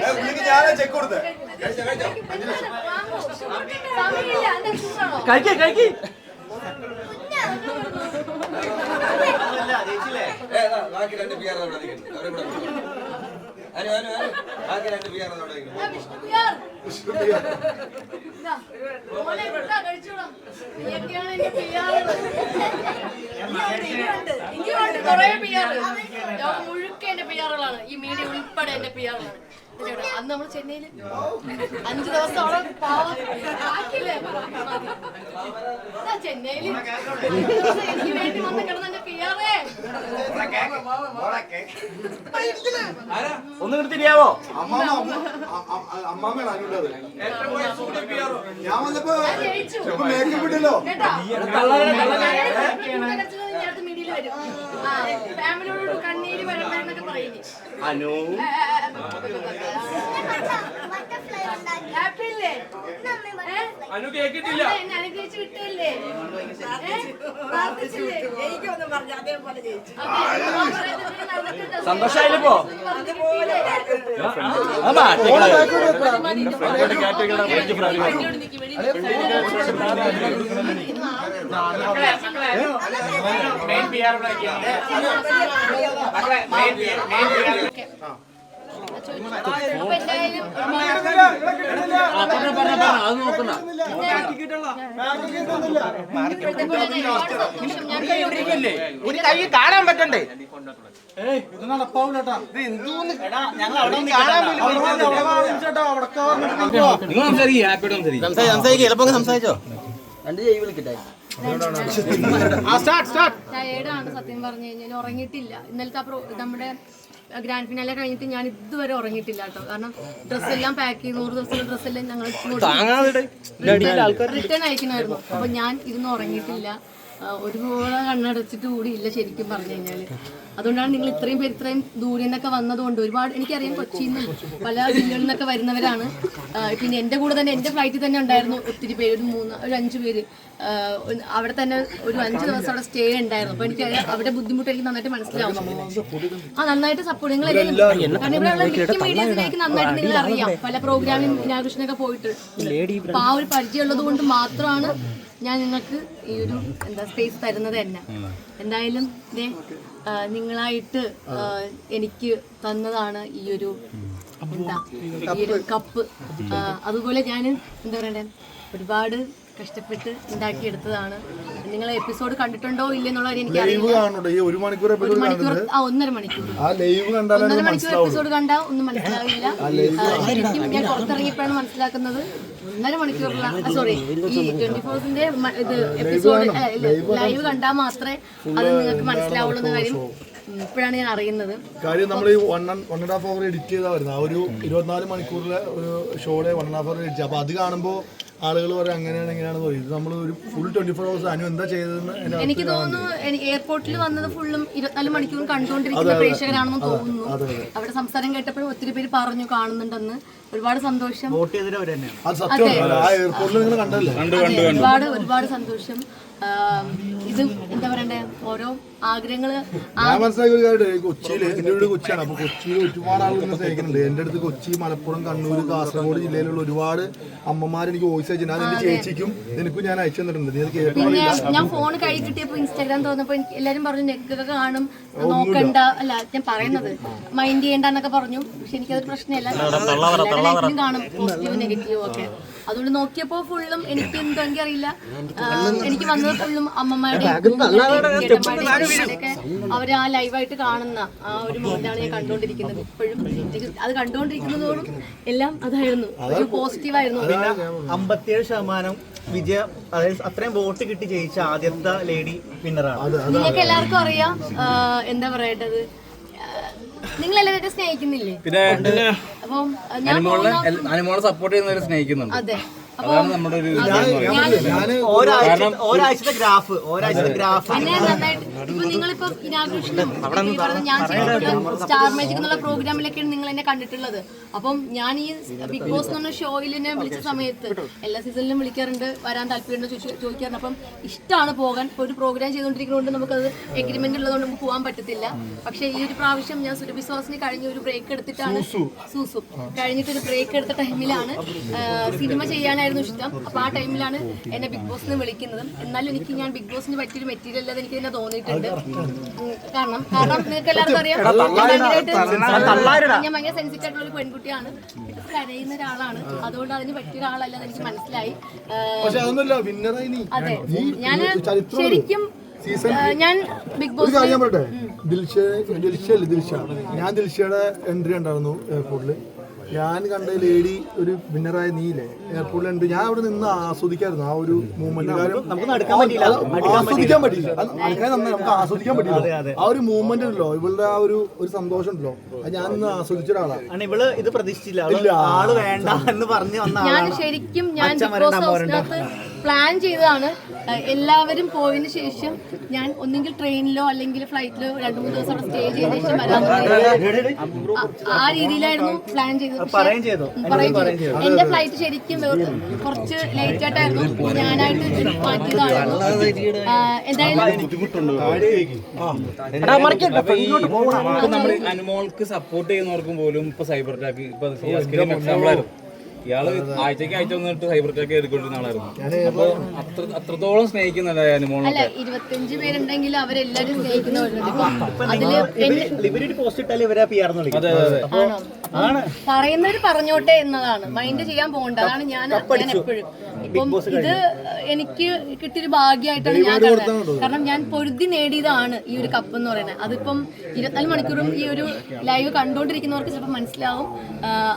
Check കൊടുത്തേ. കഴിക്കേ കഴിക്കേ. ബാക്കി രണ്ട് പിയാർ അവിടെ നിൽക്കുന്നു. അവരെ വിളിക്കുന്നു. അനു, അനു, അനു. ബാക്കി രണ്ട് പിയാർ അവിടെ നിൽക്കുന്നു. പിയാറുകളാണ് ഈ മീഡിയ ഉൾപ്പെടെ എന്റെ പി ചേട്ടാ, അന്ന് നമ്മൾ ചെന്നൈയിൽ അഞ്ചു ദിവസം ദിവസം എനിക്ക് വേണ്ടി വന്ന് കിടന്ന എന്റെ പിയാറേ ഒന്ന് നിർത്തിരിയാവോ അമ്മാമ അമ്മ- അ- അ- ഞാൻ വന്നപ്പോ മേക്കപ്പ് ഇട്ടല്ലോ കേട്ടോ കള്ളനെ? കള്ളനെ? അടുത്ത മീഡിയയിൽ വരും. ഫാമിലിയോട് കണ്ണീര് പറയുന്നു അനു അനു കേക്കിട്ടില്ല അനുഗ്രഹിച്ച് വിട്ടില്ലേ പറയുന്നത് ഒരു കൈ കാണാൻ പറ്റണ്ടേ സംസാരിക്കും ഹാപ്പിയോട് സംസാരിക്കും എളുപ്പം സംസാരിച്ചോ രണ്ട് ജൈവ വിളിക്കട്ടെ സത്യം പറഞ്ഞു കഴിഞ്ഞാൽ ഉറങ്ങിയിട്ടില്ല. ഇന്നലത്തെ നമ്മുടെ ഗ്രാൻഡ് ഫിനാലെ കഴിഞ്ഞിട്ട് ഞാൻ ഇതുവരെ ഉറങ്ങിയിട്ടില്ല കേട്ടോ. കാരണം ഡ്രസ് എല്ലാം പാക്ക് ചെയ്ത് നൂറ് ദിവസത്തെ ഡ്രസ്സ് എല്ലാം ഞങ്ങൾ റിട്ടേൺ അയക്കണമായിരുന്നു അപ്പൊ ഞാൻ ഇരുന്ന് ഉറങ്ങിയിട്ടില്ല. ഒരുപോലെ കണ്ണടച്ചിട്ട് കൂടിയില്ല ശരിക്കും പറഞ്ഞു കഴിഞ്ഞാൽ. അതുകൊണ്ടാണ് നിങ്ങൾ ഇത്രയും പേര് ഇത്രയും ദൂരെ നിന്നൊക്കെ വന്നതുകൊണ്ട് ഒരുപാട് എനിക്കറിയാം കൊച്ചിയിൽ നിന്നും പല ജില്ലകളിൽ നിന്നൊക്കെ വരുന്നവരാണ്. പിന്നെ എന്റെ കൂടെ തന്നെ എന്റെ ഫ്ലൈറ്റിൽ തന്നെ ഉണ്ടായിരുന്നു ഒത്തിരി പേര് ഒരു മൂന്ന് ഒരു അഞ്ച് പേര്. അവിടെ തന്നെ ഒരു അഞ്ച് ദിവസം അവിടെ സ്റ്റേ ഉണ്ടായിരുന്നു. അപ്പൊ എനിക്ക് അവിടെ ബുദ്ധിമുട്ട് എനിക്ക് നന്നായിട്ട് മനസ്സിലാവും. ആ നന്നായിട്ട് സപ്പോർട്ട് നിങ്ങൾ കാരണം മിക്ക മീഡിയസിലേക്ക് നന്നായിട്ട് നിങ്ങൾ അറിയാം പല പ്രോഗ്രാമിനും ഇനാഘോഷനൊക്കെ പോയിട്ട്. അപ്പൊ ആ ഒരു പരിചയമുള്ളത് കൊണ്ട് മാത്രമാണ് ഞാൻ നിങ്ങൾക്ക് ഈ ഒരു എന്താ സ്പേസ് തരുന്നത് തന്നെ. എന്തായാലും ദേ, നിങ്ങളായിട്ട് എനിക്ക് തന്നതാണ് ഈ ഒരു എന്താ ഈ ഒരു കപ്പ്. അതുപോലെ ഞാൻ എന്താ പറയണ്ടേ ഒരുപാട് കഷ്ടപ്പെട്ട് ഉണ്ടാക്കിയെടുത്തതാണ്. നിങ്ങൾ എപ്പിസോഡ് കണ്ടിട്ടുണ്ടോ ഇല്ലെന്നുള്ള എനിക്ക് ഒരു മണിക്കൂർ ഒരു മണിക്കൂർ ആ ഒന്നര മണിക്കൂർ. ആ ലൈവ് കണ്ടാലേ ഒന്നര മണിക്കൂർ എപ്പിസോഡ് കണ്ടാൽ ഒന്നും മനസ്സിലാവില്ല. ശരിക്കും ഞാൻ പുറത്തിറങ്ങിയപ്പോഴാണ് മനസ്സിലാക്കുന്നത്. ഒന്നര മണിക്കൂറില സോറി ഈ ട്വന്റി ഫോർസിന്റെ ഇത് എപ്പിസോഡ് ലൈവ് കണ്ടാൽ മാത്രമേ അത് നിങ്ങൾക്ക് മനസ്സിലാവുള്ളൂ എന്ന കാര്യം ഇപ്പോഴാണ് ഞാൻ അറിയുന്നത്. കാര്യം നമ്മൾ ഈ one one and half hour edit ചെയ്താൽ വരുന്നത്. ആ ഒരു ഇരുപത്തിനാല് മണിക്കൂറിലെ ഒരു ഷോയുടെ one and half hour edit അപ്പൊ അത് കാണുമ്പോൾ ആളുകൾ പറയും അങ്ങനെയാണ് എങ്ങനെയാണെന്ന് പറയും. ഇത് നമ്മൾ ഒരു full twenty four hours Anu എന്താ ചെയ്തതെന്ന് എനിക്ക് തോന്നുന്നു എനിക്ക് എയർപോർട്ടിൽ വന്നത് ഫുള്ളും ഇരുപത്തിനാല് മണിക്കൂർ കണ്ടുകൊണ്ടിരിക്കുന്ന പ്രേക്ഷകരാണെന്ന് തോന്നുന്നു. അവിടെ സംസാരം കേട്ടപ്പോഴും ഒത്തിരി പേര് പറഞ്ഞു കാണുന്നുണ്ടെന്ന്. ഒരുപാട് സന്തോഷം. അത് സത്യമാണ് ആ എയർപോർട്ടിൽ നിങ്ങൾ കണ്ടല്ലേ ഒരുപാട് ഒരുപാട് സന്തോഷം. ഇത് എന്താ പറയണ്ടേ? ഓരോ ആഗ്രഹങ്ങൾ ഞാൻ മനസ്സിലാക്കിയ ഒരു കാര്യം കൊച്ചിയിൽ എന്റെ വീട് കൊച്ചിയാണ്. അപ്പൊ കൊച്ചിയിൽ ഒരുപാട് ആളുകൾ എന്നെ സ്നേഹിക്കുന്നുണ്ട്. എന്റെ അടുത്ത് കൊച്ചി മലപ്പുറം കണ്ണൂർ കാസർഗോഡ് ജില്ലയിലുള്ള ഒരുപാട് അമ്മമാർ എനിക്ക് വോയിസ് അയച്ചു ഞാൻ ചേച്ചിക്കും നിനക്കും ഞാൻ അയച്ചു തന്നിട്ടുണ്ട്. നീ അത് ഞാൻ ഫോൺ കൈ കിട്ടിയപ്പോ ഇൻസ്റ്റാഗ്രാം തോന്നപ്പോ എനിക്ക് എല്ലാരും പറഞ്ഞു നെക്കൊക്കെ കാണും. നോക്കണ്ട. അല്ല ഞാൻ പറയുന്നത് മൈൻഡ് ചെയ്യണ്ടെന്നൊക്കെ പറഞ്ഞു. പക്ഷെ എനിക്കത് പ്രശ്നമില്ല. കാണും പോസിറ്റീവ് നെഗറ്റീവ് ഒക്കെ. അതുകൊണ്ട് നോക്കിയപ്പോ ഫുള്ളും എനിക്ക് എന്തോ എനിക്കറിയില്ല. എനിക്ക് വന്നത് ഫുള്ളും അമ്മമാരുടെ അവർ ആ ലൈവായിട്ട് കാണുന്ന ആ ഒരു മൂന്നാണ് ഞാൻ കണ്ടുകൊണ്ടിരിക്കുന്നത് ഇപ്പോഴും. എനിക്ക് അത് കണ്ടുകൊണ്ടിരിക്കുന്നതോടും എല്ലാം അതായിരുന്നു. ഒരു പോസിറ്റീവായിരുന്നു അമ്പത്തിയേഴ് ശതമാനം വിജയ അതായത് അത്രയും വോട്ട് കിട്ടി ജയിച്ച ആദ്യത്തെ ലേഡി വിന്നറാണ് നിങ്ങൾക്ക് എല്ലാവർക്കും അറിയാം എന്താ പറയേണ്ടത്? നിങ്ങൾ എല്ലാവരും സ്നേഹിക്കുന്നില്ലേ? പിന്നെ അപ്പം ആ, ഞാൻ പോകുന്ന- അനുമോളെ സപ്പോർട്ട് ചെയ്യുന്നവരെ സ്നേഹിക്കുന്നുണ്ട്. അതെ. അതാണ് നമ്മുടെ ഒരു ഒരാഴ്ചത്തെ ഗ്രാഫ് ഒരാഴ്ചത്തെ ഗ്രാഫ് നിങ്ങളിപ്പോ ഇനാഗ്രേഷനും ഞാൻ സ്റ്റാർ മാജിക് എന്നുള്ള പ്രോഗ്രാമിലൊക്കെയാണ് നിങ്ങൾ എന്നെ കണ്ടിട്ടുള്ളത്. അപ്പം ഞാൻ ഈ ബിഗ് ബോസ് എന്ന് പറഞ്ഞ ഷോയിൽ എന്നെ വിളിച്ച സമയത്ത് എല്ലാ സീസണിലും വിളിക്കാറുണ്ട് വരാൻ താല്പര്യം ചോദിക്കാറുണ്ട്. അപ്പം ഇഷ്ടമാണ് പോകാൻ. ഒരു പ്രോഗ്രാം ചെയ്തുകൊണ്ടിരിക്കുന്നതുകൊണ്ട് നമുക്കത് എഗ്രിമെന്റ് ഉള്ളതുകൊണ്ട് നമുക്ക് പോകാൻ പറ്റത്തില്ല. പക്ഷെ ഈ ഒരു പ്രാവശ്യം ഞാൻ സുരഭിശ്വാസിന് കഴിഞ്ഞ ഒരു ബ്രേക്ക് എടുത്തിട്ടാണ് സൂസു. കഴിഞ്ഞിട്ട് ഒരു ബ്രേക്ക് എടുത്ത ടൈമിലാണ് സിനിമ ചെയ്യാനായിരുന്നു ഇഷ്ടം. അപ്പൊ ആ ടൈമിലാണ് എന്നെ ബിഗ് ബോസിന് വിളിക്കുന്നതും. എന്നാലും എനിക്ക് ഞാൻ ബിഗ് ബോസിന് പറ്റിയൊരു മെറ്റീരിയൽ അല്ലാതെ എനിക്ക് തന്നെ തോന്നിയിട്ടുണ്ട്. കാരണം കാരണം നിങ്ങൾക്ക് എല്ലാവർക്കും അറിയാം. ഞാൻ ഭയങ്കര സെൻസിറ്റീവ് ആയിട്ടുള്ള ഒരു പെൺകുട്ടിയാണ് കരയുന്ന ഒരാളാണ്. അതുകൊണ്ട് അതിന് പറ്റിയ ഒരാളല്ലെന്ന് എനിക്ക് മനസ്സിലായി. പക്ഷെ അതൊന്നുമല്ല വിന്നറായി നീ. അതെ. ഞാൻ ശരിക്കും സീസൺ ഞാൻ ബിഗ് ബോസ് കാര്യം ഞാൻ ബോസ് പറയട്ടെ ദിൽഷ ദിൽഷ ദിൽഷ? ഞാൻ ദിൽഷയുടെ എൻട്രി ഉണ്ടായിരുന്നു എയർപോർട്ടിൽ ഞാൻ കണ്ട ലേഡി ഒരു വിന്നറായ നീയില്ലേ? എയർപോർട്ടിൽ ഉണ്ട്. ഞാൻ അവിടെ നിന്ന് ആസ്വദിക്കായിരുന്നു. ആ ഒരു മൂവ്മെന്റ് നമുക്ക് നടക്കാൻ പറ്റിയില്ല. ആസ്വദിക്കാൻ പറ്റില്ല നന്നായി. നമുക്ക് ആസ്വദിക്കാൻ പറ്റില്ല ആ ഒരു മൂവ്മെന്റ് ഉണ്ടല്ലോ. ഇവളുടെ ആ ഒരു ഒരു സന്തോഷം ഉണ്ടല്ലോ. അത് ഞാൻ ഇന്ന് ആസ്വദിച്ച ഒരാളാണ് ഇവൾ ഇത് പ്രതീക്ഷിച്ചില്ല. ആൾ വേണ്ട എന്ന് പറഞ്ഞു ഞാൻ ശരിക്കും ഞാൻ പ്ലാൻ ചെയ്തതാണ്. എല്ലാവരും പോയതിനു ശേഷം ഞാൻ ഒന്നെങ്കിൽ ട്രെയിനിലോ അല്ലെങ്കിൽ ഫ്ലൈറ്റിലോ രണ്ടു മൂന്ന് ദിവസം അവിടെ സ്റ്റേ ചെയ്ത ശേഷം വരാൻ ആ രീതിയിലായിരുന്നു പ്ലാൻ ചെയ്തത്. എന്റെ ഫ്ലൈറ്റ് ശരിക്കും കുറച്ച് ലേറ്റ് ആയിട്ടായിരുന്നു. ഞാനായിട്ട് എന്തായാലും അനുമോൾക്ക് സപ്പോർട്ട് ചെയ്യുന്നവർക്കും പോലും ഇപ്പൊ സൈബർ അറ്റാക്ക് ഇപ്പൊ എക്സാമ്പിൾ ആയിരുന്നു ഇയാൾ ആഴ്ചക്ക് ആഴ്ച വന്നിട്ട് സൈബർ അറ്റാക്ക് ചെയ്തുകൊണ്ടിരുന്ന ആളായിരുന്നു. അപ്പൊ അത്ര അത്രത്തോളം സ്നേഹിക്കുന്നുണ്ട് അല്ല ഇരുപത്തിയഞ്ച് പേരുണ്ടെങ്കിൽ അവരെല്ലാരും സ്നേഹിക്കുന്നവരുണ്ട് അതിൽ പോസ്റ്റ് ഇട്ടാൽ ഇവരെ പി ആർന്ന് വിളിക്കും ആണോ അപ്പം പറയുന്നവര് പറഞ്ഞോട്ടെ എന്നതാണ്. മൈൻഡ് ചെയ്യാൻ പോകണ്ട. അതാണ് ഞാൻ ഞാൻ എപ്പോഴും. ഇപ്പം ഇത് എനിക്ക് കിട്ടിയൊരു ഭാഗ്യമായിട്ടാണ് ഞാൻ കാണുന്നത് കാരണം ഞാൻ പൊരുതി നേടിയതാണ് ഈ ഒരു കപ്പ് എന്ന് പറയുന്നത്. അതിപ്പം ഇരുപത്തിനാല് മണിക്കൂറും ഈ ഒരു ലൈവ് കണ്ടുകൊണ്ടിരിക്കുന്നവർക്ക് ചിലപ്പോൾ മനസ്സിലാവും.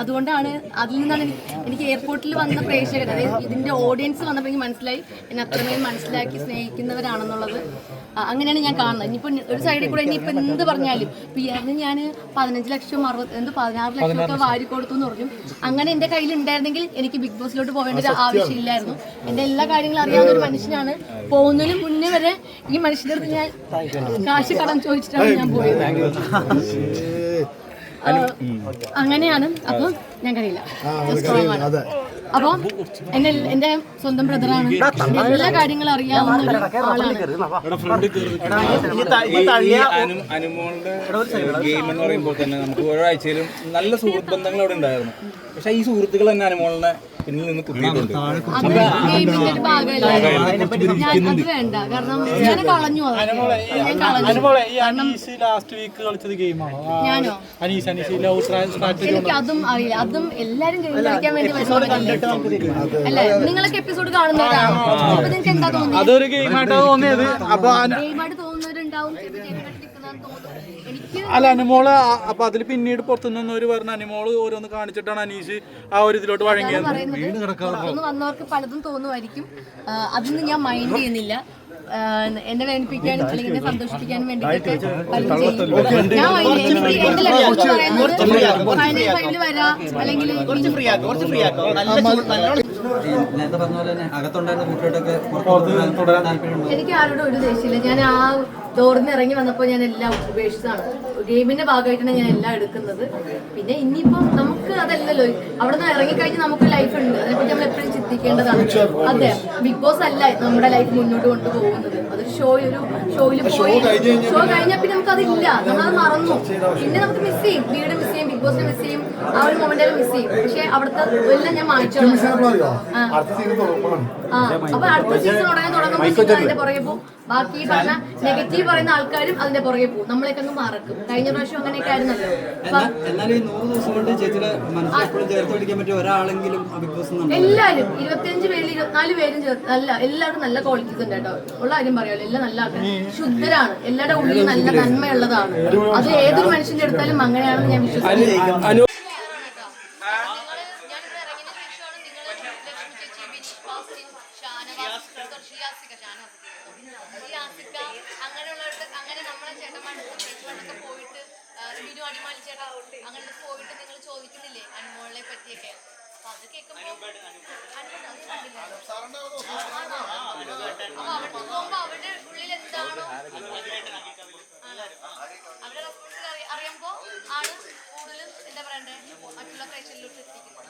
അതുകൊണ്ടാണ് അതിൽ നിന്നാണ് എനിക്ക് എയർപോർട്ടിൽ വന്ന പ്രേക്ഷകർ അതായത് ഇതിന്റെ ഓഡിയൻസ് വന്നപ്പോൾ എനിക്ക് മനസ്സിലായി. എന്നെ അത്രമേൽ മനസ്സിലാക്കി സ്നേഹിക്കുന്നവരാണെന്നുള്ളത്. അങ്ങനെയാണ് ഞാൻ കാണുന്നത്. ഇനിയിപ്പോൾ ഒരു സൈഡിൽ കൂടെ ഇനിയിപ്പോൾ എന്ത് പറഞ്ഞാലും. പി ആറിന് ഞാൻ പതിനഞ്ച് ലക്ഷം അറുപത് എന്ത് പതിനാറ് ലക്ഷം ഒക്കെ വാരി കൊടുത്തു എന്ന് പറഞ്ഞു. അങ്ങനെ എന്റെ കയ്യിൽ ഉണ്ടായിരുന്നെങ്കിൽ എനിക്ക് ബിഗ് ബോസിലോട്ട് പോകേണ്ട ഒരു ആവശ്യമില്ലായിരുന്നു. എന്റെ എല്ലാ കാര്യങ്ങളും അറിയാവുന്ന ഒരു മനുഷ്യനാണ്. പോകുന്നതിന് മുന്നേ വരെ ഈ മനുഷ്യന്റെ അടുത്ത് ഞാൻ കാശ് കടം ചോദിച്ചിട്ടാണ് ഞാൻ പോയത്. അങ്ങനെയാണ്. അപ്പം ഞാൻ കഴിയില്ല അപ്പൊ എന്നെ എന്റെ സ്വന്തം ബ്രദറാണ്. എല്ലാ കാര്യങ്ങളും അറിയാവുന്ന ഒരു ആളാണ്. അനുമോളുടെ ഗെയിം എന്ന് പറയുമ്പോൾ തന്നെ നമുക്ക് ഒരാഴ്ചയിലും ആഴ്ചയിലും നല്ല സുഹൃത്ത് ബന്ധങ്ങൾ അവിടെ ഉണ്ടായിരുന്നു. പക്ഷെ ഈ സുഹൃത്തുക്കൾ തന്നെ അനുമോളിനെ പിന്നിൽ നിന്ന് കുത്തിയിട്ടുണ്ട്. കാരണം ലാസ്റ്റ് വീക്ക് കളിച്ചത് ഗെയിമാണോ ഞാനോ? അനീസ് അനീസ് ലവ് സ്ട്രാറ്റജി എനിക്ക് അതും അറിയില്ല. അതും എല്ലാരും ഗെയിം കളിക്കാൻ വേണ്ടി അല്ലേ? നിങ്ങളൊക്കെ എപ്പിസോഡ് കാണുന്നവരാണോ? അപ്പൊ നിങ്ങൾക്ക് എന്താ തോന്നിയത്? അതൊരു ഗെയിമായിട്ടാണ് തോന്നിയത്. അപ്പൊ ഗെയിം ഗെയിമായിട്ട് തോന്നുന്നവരുണ്ടാവും ചിലപ്പോൾ ഗെയിമായിട്ട് നിൽക്കുന്നതെന്ന് തോന്നും എനിക്ക് അല്ല അനുമോൾ അപ്പൊ അതിൽ പിന്നീട് പുറത്തുനിന്നവര് പറഞ്ഞ അനുമോൾ ഓരോന്ന് കാണിച്ചിട്ടാണ് അനീഷ് ആ ഒരു ഇതിലോട്ട് വഴങ്ങിയത്. പുറത്തുനിന്ന് വന്നവർക്ക് പലതും തോന്നുമായിരിക്കും. അതൊന്നും ഞാൻ മൈൻഡ് ചെയ്യുന്നില്ല. എന്നെ വേദനിപ്പിക്കാനും അല്ലെങ്കിൽ എന്നെ സന്തോഷിപ്പിക്കാനും വേണ്ടിയിട്ട് പലതും ചെയ്യും. ഞാൻ mind- എനിക്ക് എന്റെ ലക്ഷ്യം പറയുന്നത് ഫൈനൽ ഫൈവിൽ വരാ. അല്ലെങ്കിൽ എനിക്ക് ആരോടും ഒരു ദേഷ്യമില്ല. ഞാൻ ആ ഇറങ്ങി വന്നപ്പോൾ ഞാൻ എല്ലാം ഉപേക്ഷിച്ചതാണ്. ഗെയിമിന്റെ ഭാഗമായിട്ടാണ് ഞാൻ എല്ലാം എടുക്കുന്നത്. പിന്നെ ഇനിയിപ്പം നമുക്ക് അതല്ലല്ലോ അവിടെ നിന്ന് ഇറങ്ങിക്കഴിഞ്ഞ് നമുക്ക് ലൈഫ് ഉണ്ട്. അതിനെപ്പറ്റി നമ്മൾ എപ്പോഴും ചിന്തിക്കേണ്ടതാണ്. അതെ ബിഗ് ബോസ് അല്ല നമ്മുടെ ലൈഫ് മുന്നോട്ട് കൊണ്ടുപോകുന്നത്. അതൊരു ഷോ ഒരു ഷോയിൽ പോയി. ഷോ കഴിഞ്ഞാൽ പിന്നെ നമുക്ക് അതില്ല. നമ്മളത് മറന്നു. പിന്നെ നമുക്ക് മിസ് ചെയ്യും. വീട് മിസ് ചെയ്യും ബിഗ് ബോസിനെ മിസ് ചെയ്യും. ആ ഒരു മൊമെന്റ് മിസ് ചെയ്യും. പക്ഷെ അവിടുത്തെ എല്ലാം ഞാൻ ആ. അപ്പൊ അടുത്ത സീസൺ ഉടനെ തുടങ്ങുമ്പോൾ അതിന്റെ പുറകെ പോകും. ബാക്കി പറഞ്ഞ നെഗറ്റീവ് പറയുന്ന ആൾക്കാരും അതിന്റെ പുറകെ പോകും. നമ്മളൊക്കെ അങ്ങ് മറക്കും. കഴിഞ്ഞ പ്രാവശ്യം അങ്ങനെയൊക്കെ ആയിരുന്നല്ലോ. എന്നാൽ ഈ നൂറ് ദിവസം കൊണ്ട് ചേച്ചിയുടെ മനസ്സിൽ എപ്പോഴും ചേർത്ത് പിടിക്കാൻ പറ്റിയ ഒരാളെങ്കിലും എല്ലാരും ഇരുപത്തിയഞ്ച് പേരിൽ ഇരുപത്തിനാല് പേരും ചേർത്ത് നല്ല എല്ലാവർക്കും നല്ല ക്വാളിറ്റീസ് ഉണ്ട് കേട്ടോ. ഉള്ള ആരും പറയാമല്ലോ എല്ലാം നല്ല ആൾക്കാർ ശുദ്ധരാണ്. എല്ലാവരുടെ ഉള്ളിൽ നല്ല നന്മയുള്ളതാണ്. അത് ഏതൊരു മനുഷ്യന്റെ എടുത്താലും അങ്ങനെയാണെന്ന് ഞാൻ വിശ്വസിക്കുന്നു. അടിമാലി ചേട്ടാ അങ്ങനെ പോയിട്ട് നിങ്ങൾ ചോദിക്കുന്നില്ലേ അനുമോളെ പറ്റിയൊക്കെ? അപ്പൊ അത് കേൾക്കുമ്പോ അപ്പൊ അവിടെ പോകുമ്പോ അവരുടെ ഉള്ളിൽ എന്താണോ. അവരുടെ റെസ്പോൺസ് അറിയുമ്പോ ആണ് കൂടുതലും എന്താ പറയണ്ടേ? മറ്റുള്ള പ്രേക്ഷകരിലോട്ട് എത്തിക്കുന്നത്.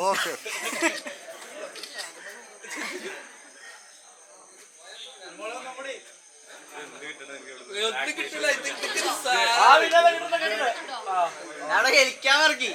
ഓക്കെ അവിടെ എനിക്കാൻ ഇറക്കി